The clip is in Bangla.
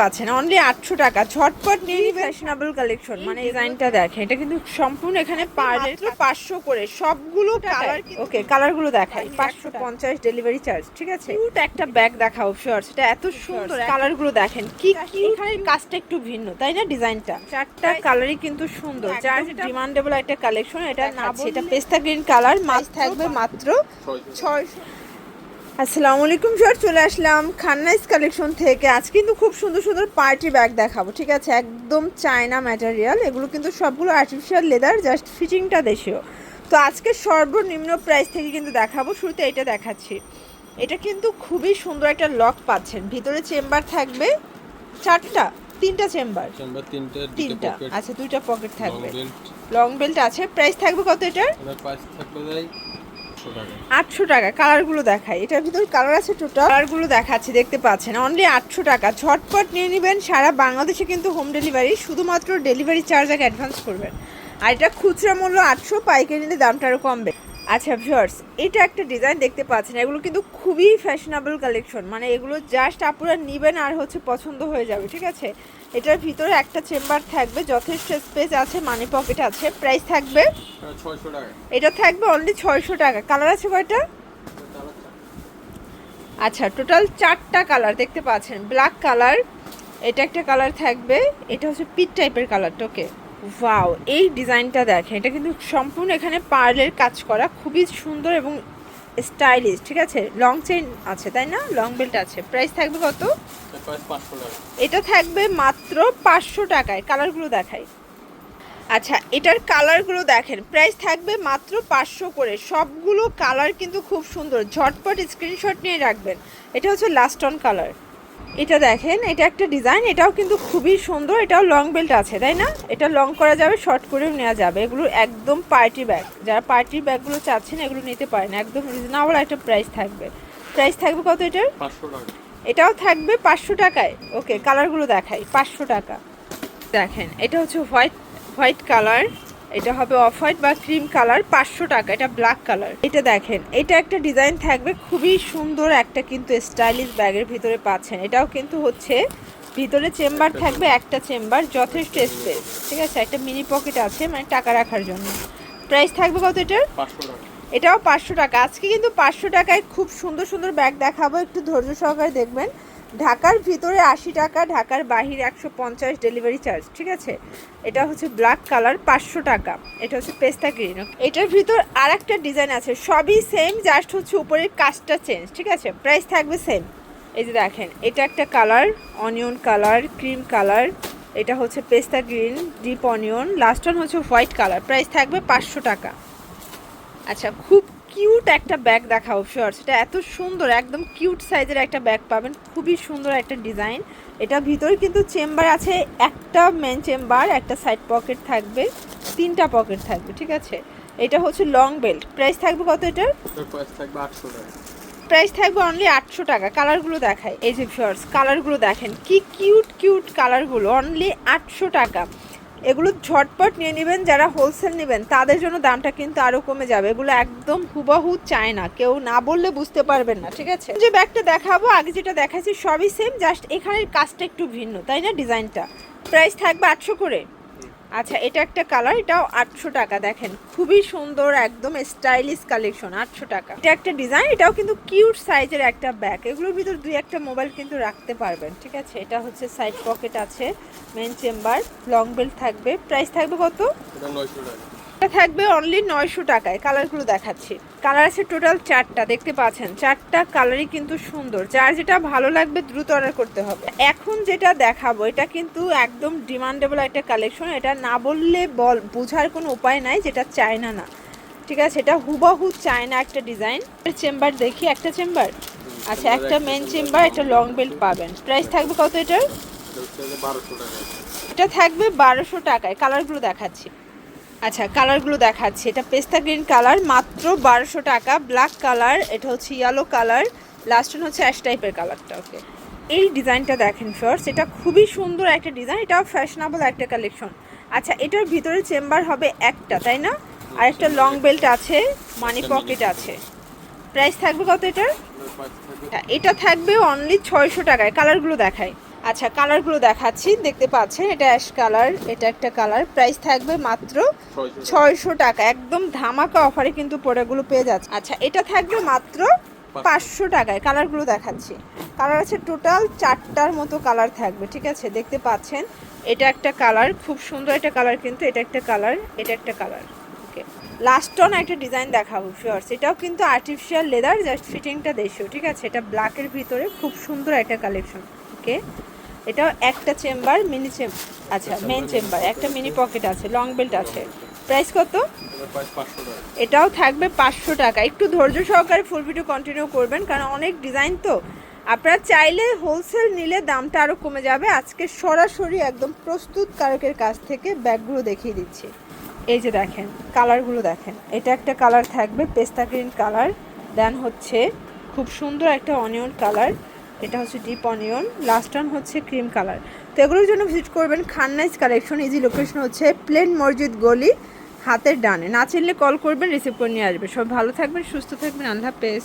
পাচ্ছেন। অনলি আটশো টাকা। ঝটপট নিয়ে ফ্যাশনেবল কালেকশন মানে ডিজাইনটা দেখেন। এটা কিন্তু সম্পূর্ণ এখানে পার্লের পাঁচশো করে। সবগুলো কালার ওকে কালারগুলো দেখাই। পাঁচশো পঞ্চাশ ডেলিভারি চার্জ ঠিক আছে? কিউট একটা ব্যাগ দেখাও শিওর সেটা এত সুন্দর। কালারগুলো দেখেন। কি কি এখানে কাজটা একটু ভিন্ন তাই না ডিজাইনটা চারটা কালারই কিন্তু সুন্দর। যার ডিমান্ডেবল একটা কালেকশন এটা না এটা পেস্তা গ্রিন কালার মাছ থাকবে মাত্র ছয়শো। আসসালামু আলাইকুম স্যার। চলে আসলাম খান্নাইস কালেকশন থেকে। আজ কিন্তু খুব সুন্দর সুন্দর পার্টি ব্যাগ দেখাবো ঠিক আছে? একদম চায়না ম্যাটেরিয়াল। এগুলো কিন্তু সবগুলো আর্টিফিশিয়াল লেদার জাস্ট ফিটিংটা দেশীয়। তো আজকে সর্বনিম্ন প্রাইস থেকে কিন্তু দেখাবো শুরুতে এটা দেখাচ্ছি। এটা কিন্তু খুবই সুন্দর একটা লক পাচ্ছেন। ভিতরে চেম্বার থাকবে। চারটা? তিনটা চেম্বার চেম্বার তিনটে তিনটা। আচ্ছা দুইটা পকেট থাকবে। লং বেল্ট আছে। প্রাইস থাকবে কত এটার? পাঁচ থাকবে আটশো টাকা। কালারগুলো দেখাই। এটার ভিতরে কালার আছে টোটাল কালারগুলো দেখাচ্ছি, দেখতে পাচ্ছেন। অনলি আটশো টাকা। ঝটপট নিয়ে নেবেন, সারা বাংলাদেশে কিন্তু হোম ডেলিভারি শুধুমাত্র ডেলিভারি চার্জ আগে অ্যাডভান্স করবেন। আর এটা খুচরা মূল্য আটশো, পাইকারি নিলে দামটা আরও কমবে। আচ্ছা ভিউয়ার্স এটা একটা ডিজাইন দেখতে পাচ্ছেন। এগুলো কিন্তু খুবই ফ্যাশনেবল কালেকশন মানে এগুলো জাস্ট আপনারা নেবেন আর হচ্ছে পছন্দ হয়ে যাবে ঠিক আছে? এটার ভিতরে একটা চেম্বার থাকবে যথেষ্ট স্পেস আছে মানি পকেট আছে প্রাইস থাকবে এটা থাকবে অনলি ছয়শো টাকা। কালার আছে কয়টা? আচ্ছা টোটাল চারটা কালার দেখতে পাচ্ছেন। ব্ল্যাক কালার এটা একটা কালার থাকবে এটা হচ্ছে পিট টাইপের কালারটা ওকে ওয়াও এই ডিজাইনটা দেখেন। এটা কিন্তু সম্পূর্ণ এখানে পার্লের কাজ করা খুবই সুন্দর এবং স্টাইলিশ ঠিক আছে? লং চেইন আছে তাই না? লং বেল্ট আছে। প্রাইস থাকবে কত? এটা থাকবে মাত্র পাঁচশো টাকায়। কালারগুলো দেখাই। আচ্ছা এটার কালারগুলো দেখেন। প্রাইস থাকবে মাত্র পাঁচশো করে। সবগুলো কালার কিন্তু খুব সুন্দর। ঝটপট স্ক্রিনশট নিয়ে রাখবেন। এটা হচ্ছে লাস্ট অন কালার এটা দেখেন এটা একটা ডিজাইন এটাও কিন্তু খুবই সুন্দর এটাও লং বেল্ট আছে তাই না? এটা লং করা যাবে শর্ট করেও নেওয়া যাবে। এগুলো একদম পার্টি ব্যাগ যারা পার্টি ব্যাগগুলো চাচ্ছেন এগুলো নিতে পারেন। একদম রিজনেবল একটা প্রাইস থাকবে। প্রাইস থাকবে কত এটার? এটাও থাকবে পাঁচশো টাকায়। ওকে কালারগুলো দেখাই পাঁচশো টাকা। দেখেন এটা হচ্ছে হোয়াইট হোয়াইট কালার এটা হবে অফ হোয়াইট বা ক্রিম কালার পাঁচশো টাকা এটা ব্ল্যাক কালার। এটা দেখেন এটা একটা ডিজাইন থাকবে খুবই সুন্দর একটা কিন্তু স্টাইলিশ ব্যাগের ভিতরে পাচ্ছেন। এটাও কিন্তু হচ্ছে ভিতরে চেম্বার থাকবে একটা চেম্বার যথেষ্ট স্পেস ঠিক আছে? একটা মিনি পকেট আছে মানে টাকা রাখার জন্য। প্রাইস থাকবে কত এটার? এটাও পাঁচশো টাকা। আজকে কিন্তু পাঁচশো টাকায় খুব সুন্দর সুন্দর ব্যাগ দেখাবো একটু ধৈর্য সহকারে দেখবেন। ঢাকার ভিতরে আশি টাকা, ঢাকার বাহিরে একশো পঞ্চাশ ডেলিভারি চার্জ ঠিক আছে? এটা হচ্ছে ব্ল্যাক কালার পাঁচশো টাকা। এটা হচ্ছে পেস্তা গ্রিন এটার ভিতর আর একটা ডিজাইন আছে, সবই সেম জাস্ট হচ্ছে উপরের কাজটা চেঞ্জ ঠিক আছে? প্রাইস থাকবে সেম এই যে দেখেন, এটা একটা colour onion colour cream colour এটা হচ্ছে পেস্তা গ্রিন ডিপ অনিয়ন লাস্ট হচ্ছে হোয়াইট কালার প্রাইস থাকবে পাঁচশো টাকা। আচ্ছা খুব কিউট একটা ব্যাগ দেখাও শিওর সেটা এত সুন্দর একদম কিউট সাইজের একটা ব্যাগ পাবেন খুবই সুন্দর একটা ডিজাইন এটা ভিতরে কিন্তু চেম্বার আছে একটা মেন চেম্বার একটা সাইড পকেট থাকবে তিনটা পকেট থাকবে ঠিক আছে? এটা হচ্ছে লং বেল্ট প্রাইস থাকবে কত এটার? প্রাইস থাকবে আটশো টাকা। প্রাইস থাকবে অনলি আটশো টাকা। কালারগুলো দেখায় এই যে শর্টস কালারগুলো দেখেন কি কিউট কিউট কালারগুলো অনলি আটশো টাকা। এগুলো ঝটপট নিয়ে নেবেন, যারা হোলসেল নেবেন, তাদের জন্য দামটা কিন্তু আরও কমে যাবে। এগুলো একদম হুবাহু চায় না কেউ না বললে বুঝতে পারবেন না, ঠিক আছে? যে ব্যাগটা দেখাবো, আগে যেটা দেখাচ্ছি সবই সেম জাস্ট এখানের কাজটা একটু ভিন্ন, তাই না, ডিজাইনটা? প্রাইস থাকবে আটশো করে। আচ্ছা এটা একটা কালার এটাও আটশো টাকা, দেখেন। খুবই সুন্দর, একদম স্টাইলিশ কালেকশন আটশো টাকা। এটা একটা ডিজাইন এটাও কিন্তু কিউট সাইজের একটা ব্যাগ এগুলোর ভিতর দুই একটা মোবাইল কিন্তু রাখতে পারবেন, ঠিক আছে? এটা হচ্ছে সাইড পকেট আছে মেন চেম্বার লং বেল্ট থাকবে। প্রাইস থাকবে কত? নয়শো টাকা। এটা থাকবে অনলি নয়শো টাকায় কালারগুলো দেখাচ্ছি। কালার আছে টোটাল চারটা দেখতে পাচ্ছেন? চারটা কালারই কিন্তু সুন্দর। যার যেটা ভালো লাগবে দ্রুত অর্ডার করতে হবে। এখন যেটা দেখাবো এটা কিন্তু একদম ডিমান্ডেবল একটা কালেকশন এটা না বললে বল বোঝার কোনো উপায় নাই যেটা চায়না না। ঠিক আছে? এটা হুবাহু চায়না একটা ডিজাইন চেম্বার দেখি একটা চেম্বার আচ্ছা একটা মেন চেম্বার একটা লং বেল্ট পাবেন। প্রাইস থাকবে কত এটার? এটা থাকবে বারোশো টাকায় কালারগুলো দেখাচ্ছি। আচ্ছা কালারগুলো দেখাচ্ছি। এটা পেস্তা গ্রিন কালার মাত্র বারোশো টাকা। ব্ল্যাক কালার এটা হচ্ছে ইয়েলো কালার। লাস্ট হচ্ছে অ্যাশ টাইপের কালারটা ওকে এই ডিজাইনটা দেখেন ফার্স্ট এটা খুবই সুন্দর একটা ডিজাইন এটাও ফ্যাশনেবল একটা কালেকশন আচ্ছা এটার ভিতরে চেম্বার হবে একটা তাই না? আর একটা লং বেল্ট আছে মানি পকেট আছে। প্রাইস থাকবে কত এটার? এটা থাকবে অনলি ছয়শো টাকায় কালারগুলো দেখায় আচ্ছা কালারগুলো দেখাচ্ছি। দেখতে পাচ্ছেন এটা অ্যাশ কালার এটা একটা কালার প্রাইস থাকবে মাত্র ছয়শো। টাকা। একদম ধামাকা অফারে কিন্তু প্রোডাক্টগুলো পেয়ে যাচ্ছে। আচ্ছা এটা থাকবে মাত্র পাঁচশো। টাকায়। কালারগুলো দেখাচ্ছি। কালার আছে টোটাল চারটার মতো কালার থাকবে ঠিক আছে? দেখতে পাচ্ছেন এটা একটা কালার খুব সুন্দর একটা কালার কিন্তু এটা একটা কালার এটা একটা কালার ওকে লাস্ট অন একটা ডিজাইন দেখাবো ফিওর্স এটাও কিন্তু আর্টিফিশিয়াল লেদার জাস্ট ফিটিংটা দেশীয় ঠিক আছে? এটা ব্ল্যাকের ভিতরে খুব সুন্দর একটা কালেকশন ওকে এটাও একটা চেম্বার মিনি চেম্বার আচ্ছা মেন চেম্বার একটা মিনি পকেট আছে লং বেল্ট আছে। প্রাইস কত? এটাও থাকবে পাঁচশো টাকা। একটু ধৈর্য সহকারে ফুল ভিডিও কন্টিনিউ করবেন কারণ অনেক ডিজাইন তো। আপনারা চাইলে হোলসেল নিলে দামটা আরও কমে যাবে। আজকে সরাসরি একদম প্রস্তুত কারকের কাছ থেকে ব্যাগগুলো দেখিয়ে দিচ্ছি। এই যে দেখেন কালারগুলো দেখেন। এটা একটা কালার থাকবে পেস্তা গ্রিন কালার দেন হচ্ছে খুব সুন্দর একটা অনিয়ন কালার এটা হচ্ছে ডিপ অনিয়ন লাস্ট ওয়ান হচ্ছে ক্রিম কালার তো এগুলোর জন্য ভিজিট করবেন খান্নাইজ কালেকশন ইজি লোকেশন হচ্ছে প্লেন মসজিদ গলি, হাতের ডানে। না চিনলে কল করবেন রিসিভ করে নিয়ে আসবে। সব ভালো থাকবেন, সুস্থ থাকবেন, আল্লাহ হাফেজ।